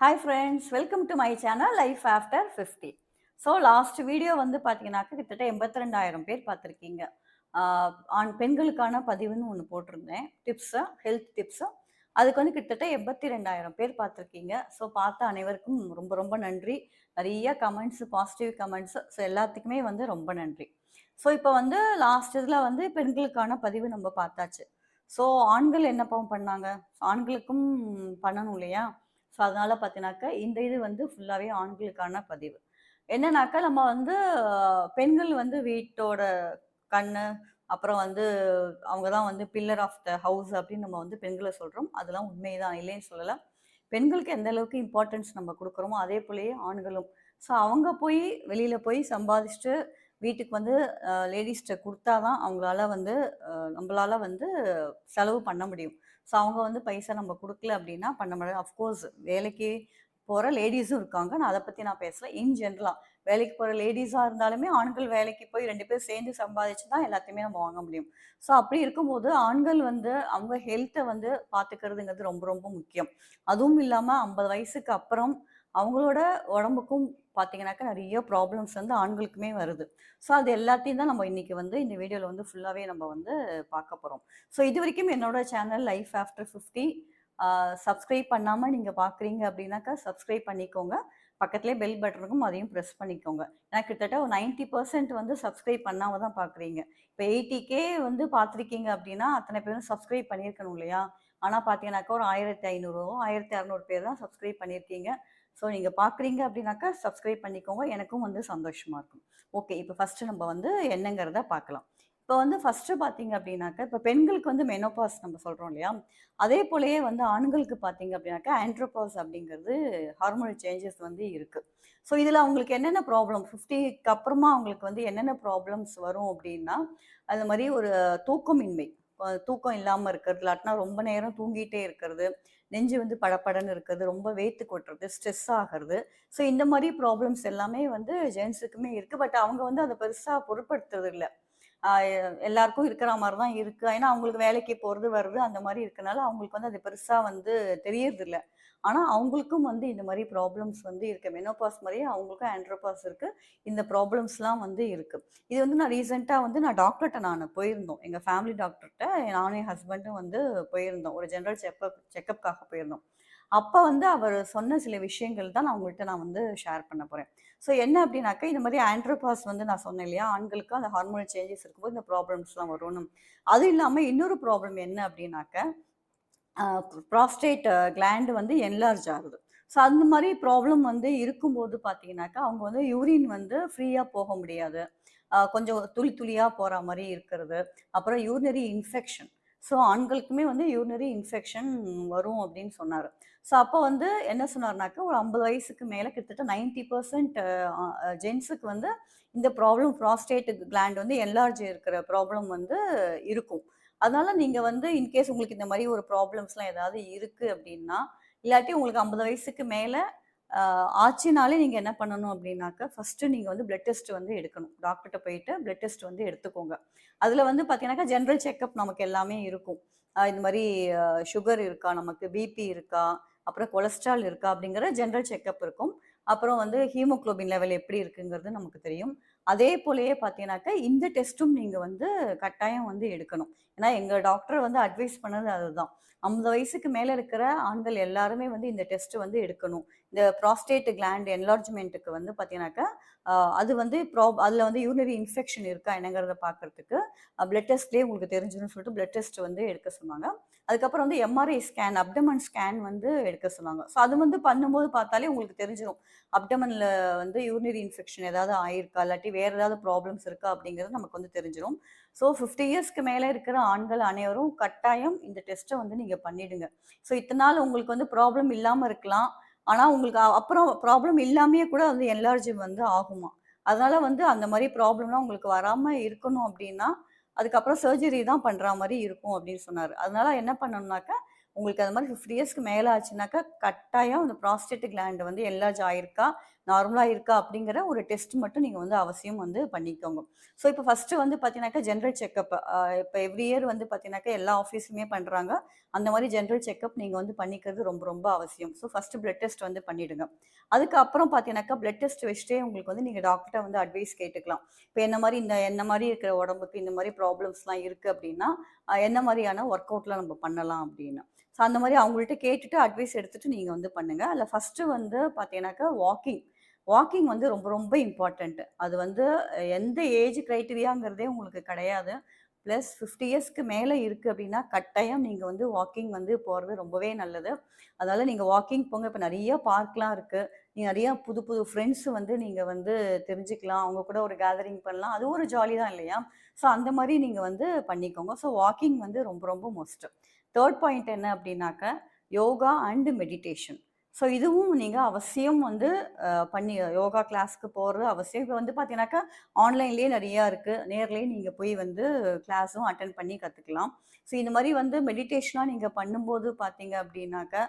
Hi friends welcome to my channel life after fifty so last video வந்து பார்த்தீங்கன்னாக்க கிட்டத்தட்ட எண்பத்தி ரெண்டாயிரம் பேர் பார்த்துருக்கீங்க ஆண் பெண்களுக்கான பதிவுன்னு ஒன்று போட்டிருந்தேன். டிப்ஸு ஹெல்த் டிப்ஸு அதுக்கு வந்து கிட்டத்தட்ட எண்பத்தி ரெண்டாயிரம் பேர் பார்த்துருக்கீங்க ஸோ பார்த்த அனைவருக்கும் ரொம்ப ரொம்ப நன்றி. நிறைய கமெண்ட்ஸு பாசிட்டிவ் கமெண்ட்ஸு ஸோ எல்லாத்துக்குமே வந்து ரொம்ப நன்றி. ஸோ இப்போ வந்து லாஸ்ட் இதில் வந்து பெண்களுக்கான பதிவு நம்ம பார்த்தாச்சு. ஸோ ஆண்கள் என்ன பண்ணாங்க? ஆண்களுக்கும் பண்ணணும் இல்லையா? ஸோ அதனால் பார்த்தீங்கன்னாக்கா இந்த இது வந்து ஃபுல்லாகவே ஆண்களுக்கான பதிவு. என்னன்னாக்கா நம்ம வந்து பெண்கள் வந்து வீட்டோட கண்ணு அப்புறம் வந்து அவங்க தான் வந்து பில்லர் ஆஃப் த ஹவுஸ் அப்படின்னு நம்ம வந்து பெண்களை சொல்கிறோம் அதெல்லாம் உண்மைதான் இல்லைன்னு சொல்லலை. பெண்களுக்கு எந்த அளவுக்கு இம்பார்ட்டன்ஸ் நம்ம கொடுக்குறோமோ அதே போலயே ஆண்களும். ஸோ அவங்க போய் வெளியில் போய் சம்பாதிச்சுட்டு வீட்டுக்கு வந்து லேடிஸ்கிட்ட கொடுத்தா தான் அவங்களால வந்து நம்மளால வந்து செலவு பண்ண முடியும். ஸோ அவங்க வந்து பைசா நம்ம கொடுக்கல அப்படின்னா பண்ண முடியாது அஃப்கோர்ஸ் வேலைக்கு போகிற லேடிஸும் இருக்காங்க. நான் அதை பற்றி நான் பேசல. இன் ஜென்ரலாக வேலைக்கு போகிற லேடிஸாக இருந்தாலுமே ஆண்கள் வேலைக்கு போய் ரெண்டு பேரும் சேர்ந்து சம்பாதிச்சு தான் எல்லாத்தையுமே நம்ம வாங்க முடியும். ஸோ அப்படி இருக்கும்போது ஆண்கள் வந்து அவங்க ஹெல்த்தை வந்து பார்த்துக்கிறதுங்கிறது ரொம்ப ரொம்ப முக்கியம். அதுவும் இல்லாமல் ஐம்பது வயசுக்கு அப்புறம் அவங்களோட உடம்புக்கும் பார்த்தீங்கன்னாக்கா நிறைய ப்ராப்ளம்ஸ் வந்து ஆண்களுக்குமே வருது. ஸோ அது எல்லாத்தையும் தான் நம்ம இன்னைக்கு வந்து இந்த வீடியோவில் வந்து ஃபுல்லாகவே நம்ம வந்து பார்க்க போகிறோம் ஸோ இது வரைக்கும் என்னோட channel life after fifty subscribe பண்ணாமல் நீங்கள் பார்க்குறீங்க அப்படின்னாக்கா சப்ஸ்கிரைப் பண்ணிக்கோங்க. பக்கத்துலேயே பெல் பட்டன் இருக்கும் அதையும் ப்ரெஸ் பண்ணிக்கோங்க. ஏன்னா கிட்டத்தட்ட ஒரு நைன்ட்டி பர்சன்ட் வந்து சப்ஸ்கிரைப் பண்ணாமல் தான் பார்க்குறீங்க இப்போ எயிட்டிக்கே வந்து பார்த்துருக்கீங்க அப்படின்னா அத்தனை பேரும் சப்ஸ்கிரைப் பண்ணியிருக்கணும் இல்லையா? ஆனால் பார்த்தீங்கன்னாக்கா ஒரு ஆயிரத்தி ஐநூறு ஆயிரத்தி அறநூறு பேர் தான் சப்ஸ்கிரைப் பண்ணியிருக்கீங்க. ஸோ நீங்கள் பார்க்குறீங்க அப்படின்னாக்கா சப்ஸ்கிரைப் பண்ணிக்கோங்க. எனக்கும் வந்து சந்தோஷமாக இருக்கும். ஓகே இப்போ ஃபஸ்ட்டு நம்ம வந்து என்னங்கிறத பார்க்கலாம் இப்போ வந்து ஃபஸ்ட்டு பார்த்தீங்க அப்படின்னாக்கா இப்போ பெண்களுக்கு வந்து மெனோபாஸ் நம்ம சொல்கிறோம் இல்லையா? அதே போலயே வந்து ஆண்களுக்கு பார்த்தீங்க அப்படின்னாக்கா ஆண்ட்ரோபாஸ் அப்படிங்கிறது ஹார்மோனல் சேஞ்சஸ் வந்து இருக்குது ஸோ இதில் அவங்களுக்கு என்னென்ன ப்ராப்ளம் ஃபிஃப்டிக்கு அப்புறமா அவங்களுக்கு வந்து என்னென்ன ப்ராப்ளம்ஸ் வரும் அப்படின்னா அது மாதிரி ஒரு தூக்கமின்மை. தூக்கம் இல்லாமல் இருக்கிறது இல்லாட்டினா ரொம்ப நேரம் தூங்கிட்டே இருக்கிறது நெஞ்சு வந்து படபடன்னு இருக்கிறது ரொம்ப வேத்து கொட்டுறது ஸ்ட்ரெஸ் ஆகிறது. ஸோ இந்த மாதிரி ப்ராப்ளம்ஸ் எல்லாமே வந்து ஜென்ஸுக்குமே இருக்குது பட் அவங்க வந்து அதை பெருசாக பொருட்படுத்துறது இல்லை. எல்லாருக்கும் இருக்கிற மாதிரி தான் இருக்குது ஏன்னா அவங்களுக்கு வேலைக்கு போகிறது வருது அந்த மாதிரி இருக்கனால அவங்களுக்கு வந்து அது பெருசாக வந்து தெரியறது இல்லை ஆனால் அவங்களுக்கும் வந்து இந்த மாதிரி ப்ராப்ளம்ஸ் வந்து இருக்குது மெனோபாஸ் மாதிரியே அவங்களுக்கும் ஆண்ட்ரோபாஸ் இருக்குது இந்த ப்ராப்ளம்ஸ்லாம் வந்து இருக்குது இது வந்து நான் ரீசெண்டாக வந்து நான் டாக்டர்கிட்ட நான் போயிருந்தோம். எங்கள் ஃபேமிலி டாக்டர்கிட்ட நானும் என் ஹஸ்பண்டும் வந்து போயிருந்தோம். ஒரு ஜென்ரல் செக்கப் செக்கப்காக போயிருந்தோம். அப்போ வந்து அவர் சொன்ன சில விஷயங்கள் தான் நான் உங்கள்கிட்ட நான் வந்து ஷேர் பண்ண போகிறேன் ஸோ என்ன அப்படின்னாக்கா இந்த மாதிரி ஆண்ட்ரோபாஸ் வந்து நான் சொன்னேன் இல்லையா? ஆண்களுக்கு அந்த ஹார்மோனல் சேஞ்சஸ் இருக்கும்போது இந்த ப்ராப்ளம்ஸ்லாம் வரும்னு அது இல்லாமல் இன்னொரு ப்ராப்ளம் என்ன அப்படின்னாக்க ப்ராஸ்டேட் கிளாண்டு வந்து என்லார்ஜ் ஆகுது. ஸோ அந்த மாதிரி ப்ராப்ளம் வந்து இருக்கும்போது பார்த்தீங்கன்னாக்கா அவங்க வந்து யூரின் வந்து ஃப்ரீயாக போக முடியாது. கொஞ்சம் துளி துளியாக போகிற மாதிரி இருக்கிறது. அப்புறம் யூரினரி இன்ஃபெக்ஷன் ஸோ ஆண்களுக்குமே வந்து யூரினரி இன்ஃபெக்ஷன் வரும் அப்படின்னு சொன்னார். ஸோ அப்போ வந்து என்ன சொன்னார்னாக்கா ஒரு ஐம்பது வயசுக்கு மேலே கிட்டத்தட்ட நைன்டி பர்சன்ட் ஜென்ஸுக்கு வந்து இந்த ப்ராப்ளம் ப்ராஸ்டேட் கிளாண்ட் வந்து என்லார்ஜ் இருக்கிற ப்ராப்ளம் வந்து இருக்கும். அதனால நீங்கள் வந்து இன்கேஸ் உங்களுக்கு இந்த மாதிரி ஒரு ப்ராப்ளம்ஸ்லாம் ஏதாவது இருக்குது அப்படின்னா இல்லாட்டி உங்களுக்கு ஐம்பது வயசுக்கு மேலே ஆச்சுனாலே நீங்கள் என்ன பண்ணணும் அப்படின்னாக்கா ஃபஸ்ட்டு நீங்கள் வந்து பிளட் டெஸ்ட் வந்து எடுக்கணும். டாக்டர்கிட்ட போயிட்டு பிளட் டெஸ்ட் வந்து எடுத்துக்கோங்க. அதில் வந்து பார்த்தீங்கன்னாக்கா ஜென்ரல் செக்கப் நமக்கு எல்லாமே இருக்கும். இந்த மாதிரி சுகர் இருக்கா நமக்கு பிபி இருக்கா அப்புறம் கொலஸ்ட்ரால் இருக்கா அப்படிங்கிற ஜென்ரல் செக்கப் இருக்கும். அப்புறம் வந்து ஹீமோக்ளோபின் லெவல் எப்படி இருக்குங்கிறது நமக்கு தெரியும். அதே போலயே பார்த்தீங்கன்னாக்கா இந்த டெஸ்ட்டும் நீங்கள் வந்து கட்டாயம் வந்து எடுக்கணும். ஏன்னா எங்கள் டாக்டர் வந்து அட்வைஸ் பண்ணது அதுதான். ஐம்பது வயசுக்கு மேலே இருக்கிற ஆண்கள் எல்லாருமே வந்து இந்த டெஸ்ட் வந்து எடுக்கணும். இந்த ப்ராஸ்டேட் கிளாண்ட் என்லார்ஜ்மெண்ட்டுக்கு வந்து பார்த்தீங்கன்னாக்கா அது வந்து ப்ராப் அதில் வந்து யூரினரி இன்ஃபெக்ஷன் இருக்கா என்னங்கிறத பார்க்கறதுக்கு பிளட் டெஸ்ட்லேயே உங்களுக்கு தெரிஞ்சுன்னு சொல்லிட்டு பிளட் டெஸ்ட் வந்து எடுக்க சொன்னாங்க. அதுக்கப்புறம் வந்து எம்ஆர்ஐ ஸ்கேன் அப்டமன் ஸ்கேன் வந்து எடுக்க சொன்னாங்க. ஸோ அது வந்து பண்ணும்போது பார்த்தாலே உங்களுக்கு தெரிஞ்சிடும் அப்டமனில் வந்து யூரினரி இன்ஃபெக்ஷன் ஏதாவது ஆயிருக்கா இல்லாட்டி வேறு ஏதாவது ப்ராப்ளம்ஸ் இருக்கா அப்படிங்கிறது நமக்கு வந்து தெரிஞ்சிடும் ஸோ ஃபிஃப்டி இயர்ஸ்க்கு மேலே இருக்கிற ஆண்கள் அனைவரும் கட்டாயம் இந்த டெஸ்ட்டை வந்து நீங்கள் பண்ணிடுங்க. ஸோ இத்தனை நாள் உங்களுக்கு வந்து ப்ராப்ளம் இல்லாமல் இருக்கலாம். ஆனால் உங்களுக்கு அப்புறம் ப்ராப்ளம் இல்லாமையே கூட வந்து எல்லார்ஜி வந்து ஆகுமா? அதனால வந்து அந்த மாதிரி ப்ராப்ளம்லாம் உங்களுக்கு வராமல் இருக்கணும் அப்படின்னா அதுக்கப்புறம் சர்ஜரி தான் பண்ணுற மாதிரி இருக்கும் அப்படின்னு சொன்னார். அதனால என்ன பண்ணணும்னாக்கா உங்களுக்கு அது மாதிரி ஃபிஃப்டி இயர்ஸ்க்கு மேலே ஆச்சுனாக்கா கட்டாயம் அந்த ப்ராஸ்டேட் கிளாண்ட் வந்து என்லார்ஜ் ஆயிருக்கா? நார்மலாக இருக்கா அப்படிங்கிற ஒரு டெஸ்ட் மட்டும் நீங்கள் வந்து அவசியம் வந்து பண்ணிக்கோங்க. ஸோ இப்போ ஃபஸ்ட்டு வந்து பார்த்தீங்கன்னாக்கா ஜென்ரல் செக்கப் இப்போ எவ்ரி இயர் வந்து பார்த்தீங்கன்னாக்கா எல்லா ஆஃபீஸுமே பண்ணுறாங்க அந்த மாதிரி ஜென்ரல் செக்கப் நீங்கள் வந்து பண்ணிக்கிறது ரொம்ப ரொம்ப அவசியம். ஸோ ஃபஸ்ட்டு பிளட் டெஸ்ட் வந்து பண்ணிவிடுங்க அதுக்கப்புறம் பார்த்தீங்கன்னாக்கா பிளட் டெஸ்ட் வச்சுட்டே உங்களுக்கு வந்து நீங்கள் டாக்டர்கிட்ட வந்து அட்வைஸ் கேட்டுக்கலாம். இப்போ என்ன மாதிரி இந்த என்ன மாதிரி இருக்கிற உடம்புக்கு இந்த மாதிரி ப்ராப்ளம்ஸ்லாம் இருக்குது அப்படின்னா என்ன மாதிரியான ஒர்க் அவுட்லாம் நம்ம பண்ணலாம் அப்படின்னு. ஸோ அந்த மாதிரி அவங்கள்ட்ட கேட்டுட்டு அட்வைஸ் எடுத்துகிட்டு நீங்கள் வந்து பண்ணுங்கள் அதில் ஃபஸ்ட்டு வந்து பார்த்தீங்கன்னாக்கா வாக்கிங் வாக்கிங் வந்து ரொம்ப ரொம்ப இம்பார்ட்டண்ட்டு அது வந்து எந்த ஏஜ் க்ரைட்டீரியாங்கிறதே உங்களுக்கு கிடையாது. ப்ளஸ் ஃபிஃப்டி இயர்ஸ்க்கு மேலே இருக்குது அப்படின்னா கட்டாயம் நீங்கள் வந்து வாக்கிங் வந்து போகிறது ரொம்பவே நல்லது. அதனால் நீங்கள் வாக்கிங் போங்க. இப்போ நிறைய பார்க்லாம் இருக்குது நீங்கள் நிறையா புது புது ஃப்ரெண்ட்ஸு வந்து நீங்கள் வந்து தெரிஞ்சுக்கலாம். அவங்க கூட ஒரு கேதரிங் பண்ணலாம். அது ஒரு ஜாலி தான் இல்லையா? ஸோ அந்த மாதிரி நீங்கள் வந்து பண்ணிக்கோங்க. ஸோ வாக்கிங் வந்து ரொம்ப ரொம்ப மோஸ்ட்டு தேர்ட் பாயிண்ட் என்ன அப்படின்னாக்க யோகா அண்டு மெடிடேஷன் ஸோ இதுவும் நீங்கள் அவசியம் வந்து பண்ணி யோகா கிளாஸ்க்கு போகிறது அவசியம். இப்போ வந்து பார்த்தீங்கன்னாக்கா ஆன்லைன்லேயே நிறையா இருக்குது நேர்லேயே நீங்கள் போய் வந்து கிளாஸும் அட்டன் பண்ணி கற்றுக்கலாம் ஸோ இந்த மாதிரி வந்து மெடிடேஷனாக நீங்கள் பண்ணும்போது பார்த்தீங்க அப்படின்னாக்கா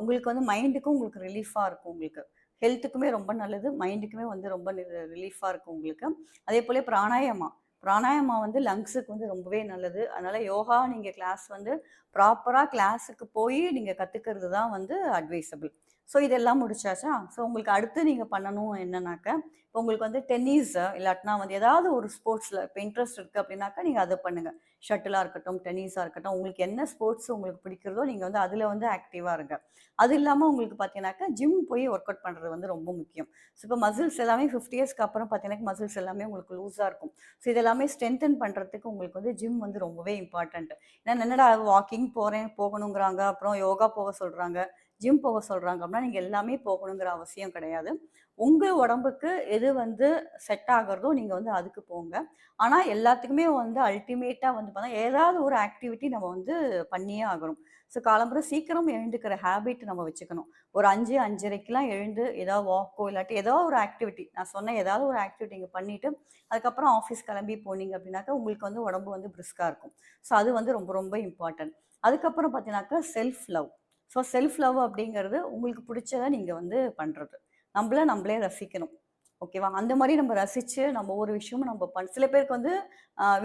உங்களுக்கு வந்து மைண்டுக்கும் உங்களுக்கு ரிலீஃபாக இருக்கும் உங்களுக்கு. ஹெல்த்துக்குமே ரொம்ப நல்லது. மைண்டுக்குமே வந்து ரொம்ப ரிலீஃபாக இருக்கும் உங்களுக்கு. அதே போல் பிராணாயமா பிராணாயமா வந்து லங்ஸுக்கு வந்து ரொம்பவே நல்லது. அதனால் யோகா நீங்கள் கிளாஸ் வந்து ப்ராப்பராக கிளாஸுக்கு போய் நீங்கள் கற்றுக்கிறது தான் வந்து அட்வைசபிள் ஸோ இதெல்லாம் முடிச்சாச்சா? ஸோ உங்களுக்கு அடுத்து நீங்கள் பண்ணணும் என்னன்னாக்க இப்போ உங்களுக்கு வந்து டென்னிஸ் இல்லாட்டினா வந்து ஏதாவது ஒரு ஸ்போர்ட்ஸில் இப்போ இன்ட்ரெஸ்ட் இருக்குது அப்படின்னாக்கா நீங்கள் அதை பண்ணுங்கள் ஷட்டிலாக இருக்கட்டும் டென்னிஸாக இருக்கட்டும் உங்களுக்கு என்ன ஸ்போர்ட்ஸ் உங்களுக்கு பிடிக்கிறதோ நீங்கள் வந்து அதில் வந்து ஆக்டிவாக இருங்க. அது இல்லாமல் உங்களுக்கு பார்த்தீங்கன்னாக்கா ஜிம் போய் ஒர்க் அவுட் பண்ணுறது வந்து ரொம்ப முக்கியம். ஸோ இப்போ மசில்ஸ் எல்லாமே ஃபிஃப்டி இயர்ஸ்க்கு அப்புறம் பார்த்தீங்கன்னா மசில்ஸ் எல்லாமே உங்களுக்கு லூஸாக இருக்கும். ஸோ இதெல்லாமே ஸ்ட்ரென்தன் பண்ணுறதுக்கு உங்களுக்கு வந்து ஜிம் வந்து ரொம்பவே இம்பார்ட்டண்ட் ஏன்னா என்னடா வாக்கிங் போகிறேன் போகணுங்கிறாங்க அப்புறம் யோகா போக சொல்கிறாங்க ஜிம் போக சொல்கிறாங்க அப்படின்னா நீங்கள் எல்லாமே போகணுங்கிற அவசியம் கிடையாது. உங்கள் உடம்புக்கு எது வந்து செட் ஆகிறதோ நீங்கள் வந்து அதுக்கு போங்க. ஆனால் எல்லாத்துக்குமே வந்து அல்டிமேட்டாக வந்து பார்த்தா ஏதாவது ஒரு ஆக்டிவிட்டி நம்ம வந்து பண்ணியே ஆகணும். ஸோ காலம்புற சீக்கிரம் எழுந்துக்கிற ஹேபிட் நம்ம வச்சுக்கணும். ஒரு அஞ்சு அஞ்சரைக்கெலாம் எழுந்து ஏதாவது வாக்கோ இல்லாட்டி ஏதோ ஒரு ஆக்டிவிட்டி நான் சொன்ன ஏதாவது ஒரு ஆக்டிவிட்டி இங்கே பண்ணிவிட்டு அதுக்கப்புறம் ஆஃபீஸ் கிளம்பி போனீங்க அப்படின்னாக்கா உங்களுக்கு வந்து உடம்பு வந்து பிரிஸ்காக இருக்கும். ஸோ அது வந்து ரொம்ப ரொம்ப இம்பார்ட்டன்ட் அதுக்கப்புறம் பார்த்தீங்கன்னாக்கா self love so self love அப்படிங்கிறது உங்களுக்கு பிடிச்சதை நீங்கள் வந்து பண்ணுறது நம்மள நம்மளே ரசிக்கணும். ஓகேவா அந்த மாதிரி நம்ம ரசித்து நம்ம ஒரு விஷயமும் நம்ம பண்ண சில பேருக்கு வந்து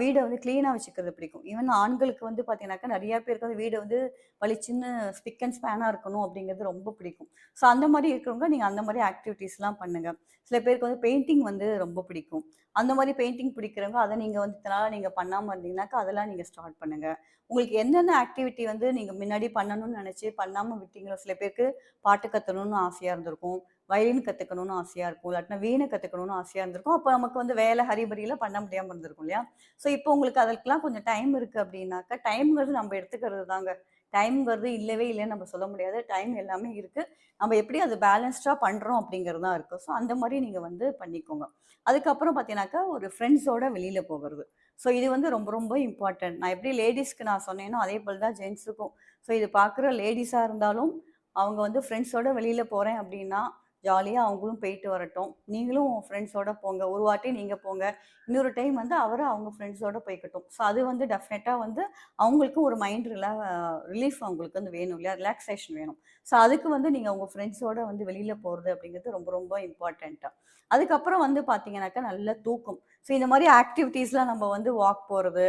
வீடை வந்து க்ளீனாக வச்சுக்கிறது பிடிக்கும். ஈவன் ஆண்களுக்கு வந்து பார்த்தீங்கன்னாக்கா நிறையா பேருக்கு வந்து வீடை வந்து பளிச்சுன்னு ஸ்பிக் அண்ட் ஸ்பேனாக இருக்கணும் அப்படிங்கிறது ரொம்ப பிடிக்கும். ஸோ அந்த மாதிரி இருக்கிறவங்க நீங்கள் அந்த மாதிரி ஆக்டிவிட்டீஸ்லாம் பண்ணுங்கள் சில பேருக்கு வந்து பெயிண்டிங் வந்து ரொம்ப பிடிக்கும். அந்த மாதிரி பெயிண்டிங் பிடிக்கிறவங்க அதை நீங்கள் வந்து இதனால் நீங்கள் பண்ணாமல் இருந்தீங்கன்னாக்கா அதெல்லாம் நீங்கள் ஸ்டார்ட் பண்ணுங்கள் உங்களுக்கு என்னென்ன ஆக்டிவிட்டி வந்து நீங்கள் முன்னாடி பண்ணணும்னு நினச்சி பண்ணாமல் விட்டீங்களோ சில பேருக்கு பாட்டு கற்றணும்னு ஆசையாக இருந்திருக்கும். வயலின் கற்றுக்கணும்னு ஆசையாக இருக்கும். இல்லாட்டினா வீணை கற்றுக்கணும்னு ஆசையாக இருந்திருக்கும். அப்போ நமக்கு வந்து வேலை ஹரிபரியில் பண்ண முடியாமல் இருந்திருக்கும் இல்லையா? ஸோ இப்போ உங்களுக்கு அதுக்கெல்லாம் கொஞ்சம் டைம் இருக்குது அப்படின்னாக்கா டைம்ங்கிறது நம்ம எடுத்துக்கிறது தாங்க டைம்ங்கிறது இல்லவே இல்லைன்னு நம்ம சொல்ல முடியாது. டைம் எல்லாமே இருக்குது நம்ம எப்படி அது பேலன்ஸ்டாக பண்ணுறோம் அப்படிங்கிறது தான் இருக்குது ஸோ அந்த மாதிரி நீங்கள் வந்து பண்ணிக்கோங்க. அதுக்கப்புறம் பார்த்தீங்கன்னாக்கா ஒரு ஃப்ரெண்ட்ஸோட வெளியில் போகிறது. ஸோ இது வந்து ரொம்ப ரொம்ப இம்பார்ட்டன்ட் நான் எப்படி லேடிஸ்க்கு நான் சொன்னேனோ அதே போல் தான் ஜென்ஸுக்கும் ஸோ இது பார்க்குற லேடிஸாக இருந்தாலும் அவங்க வந்து ஃப்ரெண்ட்ஸோட வெளியில் போகிறேன் அப்படின்னா ஜாலியாக அவங்களும் போயிட்டு வரட்டும். நீங்களும் ஃப்ரெண்ட்ஸோட போங்க. ஒரு வாட்டி நீங்கள் போங்க. இன்னொரு டைம் வந்து அவரை அவங்க ஃப்ரெண்ட்ஸோட போய்க்கட்டும். ஸோ அது வந்து டெஃபினட்டாக வந்து அவங்களுக்கும் ஒரு மைண்ட் ரிலா ரிலீஃப் அவங்களுக்கு வந்து வேணும் இல்லையா? ரிலாக்ஸேஷன் வேணும். ஸோ அதுக்கு வந்து நீங்கள் உங்கள் ஃப்ரெண்ட்ஸோட வந்து வெளியில் போகிறது அப்படிங்கிறது ரொம்ப ரொம்ப இம்பார்ட்டண்ட்டாக அதுக்கப்புறம் வந்து பார்த்தீங்கன்னாக்கா நல்ல தூக்கம். ஸோ இந்த மாதிரி ஆக்டிவிட்டீஸ்லாம் நம்ம வந்து வாக் போகிறது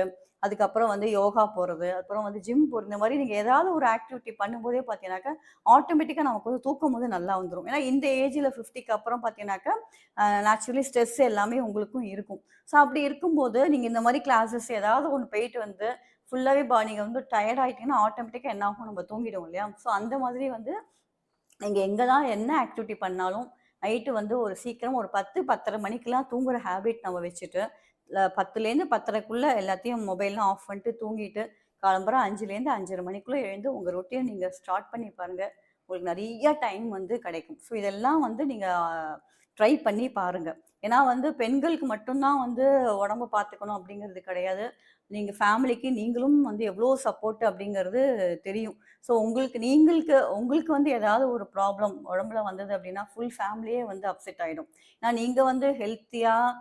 அதுக்கப்புறம் வந்து யோகா போகிறது அப்புறம் வந்து ஜிம் போகிறது இந்த மாதிரி நீங்கள் ஏதாவது ஒரு ஆக்டிவிட்டி பண்ணும்போதே பார்த்தீங்கன்னாக்கா ஆட்டோமேட்டிக்காக நமக்கு வந்து தூக்கம் வந்து நல்லா வந்துடும் ஏன்னா இந்த ஏஜில் ஃபிஃப்டிக்கு அப்புறம் பார்த்தீங்கன்னாக்கா நேச்சுரலி ஸ்ட்ரெஸ் எல்லாமே உங்களுக்கும் இருக்கும். ஸோ அப்படி இருக்கும்போது நீங்கள் இந்த மாதிரி கிளாஸஸ் ஏதாவது ஒன்று போயிட்டு வந்து ஃபுல்லாகவே பா நீங்கள் வந்து டயர்ட் ஆகிட்டீங்கன்னா ஆட்டோமேட்டிக்காக என்ன ஆகும்? நம்ம தூங்கிடும் இல்லையா? ஸோ அந்த மாதிரி வந்து நீங்கள் எங்கே தான் என்ன ஆக்டிவிட்டி பண்ணாலும் நைட்டு வந்து ஒரு சீக்கிரம் ஒரு பத்து பத்தரை மணிக்கெலாம் தூங்குற ஹேபிட் நம்ம வச்சுட்டு பத்துலேருந்து பத்தரைக்குள்ளே எல்லாத்தையும் மொபைல்லாம் ஆஃப் பண்ணிட்டு தூங்கிட்டு காலம்பரம் அஞ்சுலேருந்து அஞ்சரை மணிக்குள்ளே எழுந்து உங்கள் ரொட்டியை நீங்கள் ஸ்டார்ட் பண்ணி பாருங்கள் உங்களுக்கு நிறைய டைம் வந்து கிடைக்கும். ஸோ இதெல்லாம் வந்து நீங்கள் ட்ரை பண்ணி பாருங்கள் ஏன்னா வந்து பெண்களுக்கு மட்டும்தான் வந்து உடம்ப பார்த்துக்கணும் அப்படிங்கிறது கிடையாது. நீங்கள் ஃபேமிலிக்கு நீங்களும் வந்து எவ்வளோ சப்போர்ட் அப்படிங்கிறது தெரியும். ஸோ உங்களுக்கு நீங்களுக்கு உங்களுக்கு வந்து ஏதாவது ஒரு ப்ராப்ளம் உடம்புல வந்தது அப்படின்னா ஃபுல் ஃபேமிலியே வந்து அப்செட் ஆகிடும் ஏன்னா நீங்கள் வந்து ஹெல்த்தியாக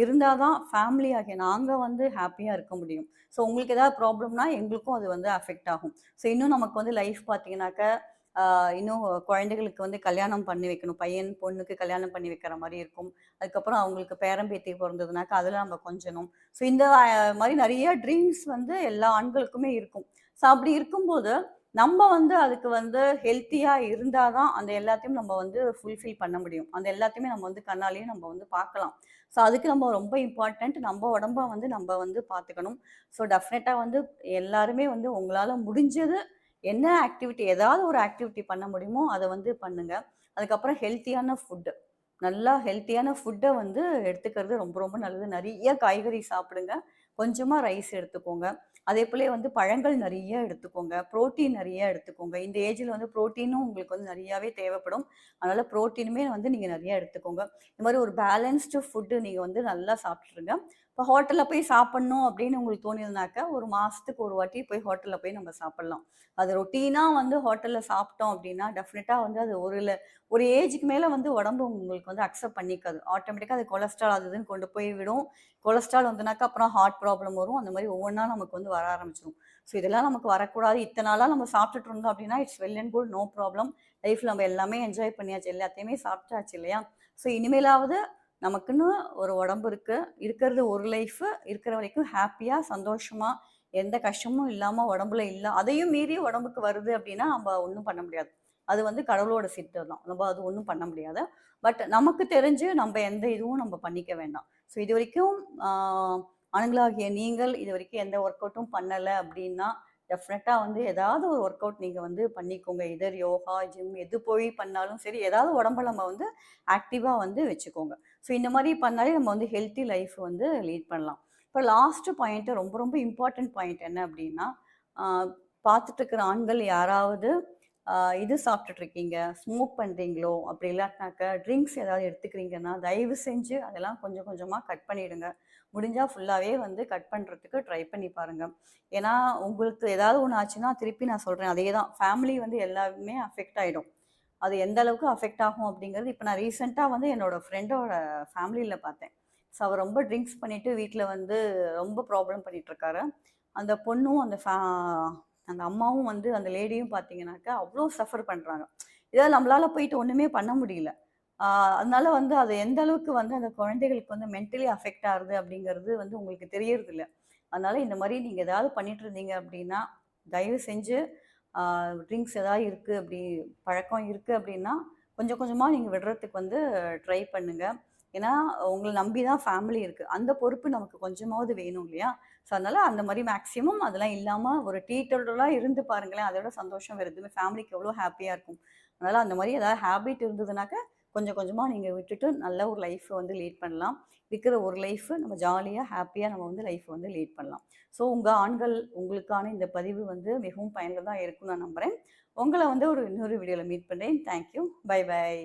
இருந்தால் தான் ஃபேமிலி ஆகிய நாங்கள் வந்து ஹாப்பியாக இருக்க முடியும். ஸோ உங்களுக்கு ஏதாவது ப்ராப்ளம்னா எங்களுக்கும் அது வந்து அஃபெக்ட் ஆகும். ஸோ இன்னும் நமக்கு வந்து லைஃப் பார்த்தீங்கன்னாக்க இன்னும் குழந்தைகளுக்கு வந்து கல்யாணம் பண்ணி வைக்கணும். பையன் பொண்ணுக்கு கல்யாணம் பண்ணி வைக்கிற மாதிரி இருக்கும். அதுக்கப்புறம் அவங்களுக்கு பேரம்பேத்தி பிறந்ததுனாக்கா அதில் நம்ம கொஞ்சணும். ஸோ இந்த மாதிரி நிறைய ட்ரீம்ஸ் வந்து எல்லா ஆண்களுக்குமே இருக்கும். ஸோ அப்படி இருக்கும்போது நம்ம வந்து அதுக்கு வந்து ஹெல்த்தியாக இருந்தால் தான் அந்த எல்லாத்தையும் நம்ம வந்து ஃபுல்ஃபில் பண்ண முடியும். அந்த எல்லாத்தையுமே நம்ம வந்து கண்ணாலேயும் நம்ம வந்து பார்க்கலாம். ஸோ அதுக்கு நம்ம ரொம்ப இம்பார்ட்டண்ட் நம்ம உடம்ப வந்து நம்ம வந்து பார்த்துக்கணும். ஸோ டெஃபினட்டாக வந்து எல்லாருமே வந்து உங்களால் முடிஞ்சது என்ன ஆக்டிவிட்டி ஏதாவது ஒரு ஆக்டிவிட்டி பண்ண முடியுமோ அதை வந்து பண்ணுங்க. அதுக்கப்புறம் ஹெல்த்தியான ஃபுட்டு நல்லா ஹெல்த்தியான ஃபுட்டை வந்து எடுத்துக்கிறது ரொம்ப ரொம்ப நல்லது. நிறைய காய்கறி சாப்பிடுங்க. கொஞ்சமாக ரைஸ் எடுத்துக்கோங்க. அதே போல வந்து பழங்கள் நிறைய எடுத்துக்கோங்க. புரோட்டீன் நிறைய எடுத்துக்கோங்க. இந்த ஏஜில் வந்து புரோட்டீனும் உங்களுக்கு வந்து நிறையாவே தேவைப்படும். அதனால் புரோட்டீனுமே வந்து நீங்கள் நிறைய எடுத்துக்கோங்க. இந்த மாதிரி ஒரு பேலன்ஸ்டு ஃபுட்டு நீங்கள் வந்து நல்லா சாப்பிட்ருங்க இப்போ ஹோட்டலில் போய் சாப்பிட்ணும் அப்படின்னு உங்களுக்கு தோணியிருந்தாக்கா ஒரு மாதத்துக்கு ஒரு வாட்டி போய் ஹோட்டலில் போய் நம்ம சாப்பிட்லாம். அது ரொட்டீனாக வந்து ஹோட்டலில் சாப்பிட்டோம் அப்படின்னா டெஃபினட்டாக வந்து அது ஒரு ல- ஒரு ஏஜுக்கு மேலே வந்து உடம்பு உங்களுக்கு வந்து அக்செப்ட் பண்ணிக்காது. ஆட்டோமேட்டிக்காக அது கொலஸ்ட்ரால் அது இதுன்னு கொண்டு போய் விடும். கொலஸ்ட்ரால் வந்துனாக்கா அப்புறம் ஹார்ட் ப்ராப்ளம் வரும். அந்த மாதிரி ஒவ்வொன்றா நமக்கு வந்து வர ஆரம்பிச்சிடும் ஸோ இதெல்லாம் நமக்கு வரக்கூடாது. இத்தனை நாளாக நம்ம சாப்பிட்டுட்டு இருந்தோம் அப்படின்னா it's well and good no problem லைஃப்பில் நம்ம எல்லாமே என்ஜாய் பண்ணியாச்சு. எல்லாத்தையுமே சாப்பிட்டாச்சு இல்லையா? ஸோ இனிமேலாவது நமக்குன்னு ஒரு உடம்பு இருக்குது இருக்கிறது ஒரு லைஃப் இருக்கிற வரைக்கும் ஹாப்பியாக சந்தோஷமாக எந்த கஷ்டமும் இல்லாமல் உடம்புல இல்லை அதையும் மீறி உடம்புக்கு வருது அப்படின்னா நம்ம ஒன்றும் பண்ண முடியாது. அது வந்து கடவுளோட சித்தம் தான். நம்ம அது ஒன்றும் பண்ண முடியாது. பட் நமக்கு தெரிஞ்சு நம்ம எந்த இதுவும் நம்ம பண்ணிக்க வேண்டாம். ஸோ இது வரைக்கும் ஆண்களாகிய நீங்கள் இது வரைக்கும் எந்த ஒர்க் அவுட்டும் பண்ணலை அப்படின்னா டெஃபினட்டாக வந்து ஏதாவது ஒரு ஒர்க் அவுட் நீங்கள் வந்து பண்ணிக்கோங்க. எதர் யோகா ஜிம் எது போய் பண்ணாலும் சரி ஏதாவது உடம்ப நம்ம வந்து ஆக்டிவாக வந்து வச்சுக்கோங்க. ஸோ இந்த மாதிரி பண்ணாலே நம்ம வந்து ஹெல்த்தி லைஃப் வந்து லீட் பண்ணலாம். இப்போ லாஸ்ட்டு பாயிண்ட்டு ரொம்ப ரொம்ப இம்பார்ட்டன்ட் பாயிண்ட் என்ன அப்படின்னா பார்த்துட்டு இருக்கிற ஆண்கள் யாராவது இது சாப்பிட்டுட்ருக்கீங்க ஸ்மோக் பண்ணுறீங்களோ அப்படி இல்லாட்டினாக்க ட்ரிங்க்ஸ் ஏதாவது எடுத்துக்கிறீங்கன்னா தயவு செஞ்சு அதெல்லாம் கொஞ்சம் கொஞ்சமாக கட் பண்ணிவிடுங்க முடிஞ்சால் ஃபுல்லாகவே வந்து கட் பண்ணுறதுக்கு ட்ரை பண்ணி பாருங்கள் ஏன்னா உங்களுக்கு ஏதாவது ஒன்று ஆச்சுன்னா திருப்பி நான் சொல்கிறேன் அதே தான் ஃபேமிலி வந்து எல்லாருமே அஃபெக்ட் ஆகிடும் அது எந்த அளவுக்கு அஃபெக்ட் ஆகும் அப்படிங்கிறது இப்போ நான் ரீசெண்டாக வந்து என்னோடய ஃப்ரெண்டோட ஃபேமிலியில் பார்த்தேன். ஸோ அவர் ரொம்ப ட்ரிங்க்ஸ் பண்ணிவிட்டு வீட்டில் வந்து ரொம்ப ப்ராப்ளம் பண்ணிகிட்ருக்காரு அந்த பொண்ணும் அந்த ஃபே அந்த அம்மாவும் வந்து அந்த லேடியும் பார்த்தீங்கன்னாக்கா அவ்வளோ சஃபர் பண்ணுறாங்க இதாவது நம்மளால் போயிட்டு ஒன்றுமே பண்ண முடியல. அதனால வந்து அது எந்த அளவுக்கு வந்து அந்த குழந்தைகளுக்கு வந்து மென்டலி அஃபெக்ட் ஆகுது அப்படிங்கிறது வந்து உங்களுக்கு தெரியறது இல்ல அதனால இந்த மாதிரி நீங்கள் ஏதாவது பண்ணிட்டு இருந்தீங்க அப்படின்னா தயவு செஞ்சு ட்ரிங்க்ஸ் ஏதாவது இருக்குது அப்படி பழக்கம் இருக்குது அப்படின்னா கொஞ்சம் கொஞ்சமாக நீங்கள் விடுறதுக்கு வந்து ட்ரை பண்ணுங்கள் ஏன்னா உங்களை நம்பி தான் ஃபேமிலி இருக்குது அந்த பொறுப்பு நமக்கு கொஞ்சமாவது வேணும் இல்லையா? ஸோ அதனால் அந்த மாதிரி மேக்ஸிமம் அதெல்லாம் இல்லாமல் ஒரு டீட்டோடலாக இருந்து பாருங்களேன். அதோட சந்தோஷம் வருது ஃபேமிலிக்கு எவ்வளோ ஹாப்பியாக இருக்கும். அதனால் அந்த மாதிரி ஏதாவது ஹேபிட் இருந்ததுனாக்க கொஞ்சம் கொஞ்சமாக நீங்கள் விட்டுட்டு நல்ல ஒரு லைஃப்பை வந்து லீட் பண்ணலாம். இருக்கிற ஒரு லைஃப்பை நம்ம ஜாலியாக ஹாப்பியாக நம்ம வந்து லைஃப்பை வந்து லீட் பண்ணலாம். ஸோ உங்கள் ஆண்கள் உங்களுக்கான இந்த பதிவு வந்து மிகவும் பயனுள்ளதாக இருக்கும்னு நான் நம்புகிறேன் உங்களை வந்து ஒரு இன்னொரு வீடியோவில் மீட் பண்ணுறேன் தேங்க்யூ பை பை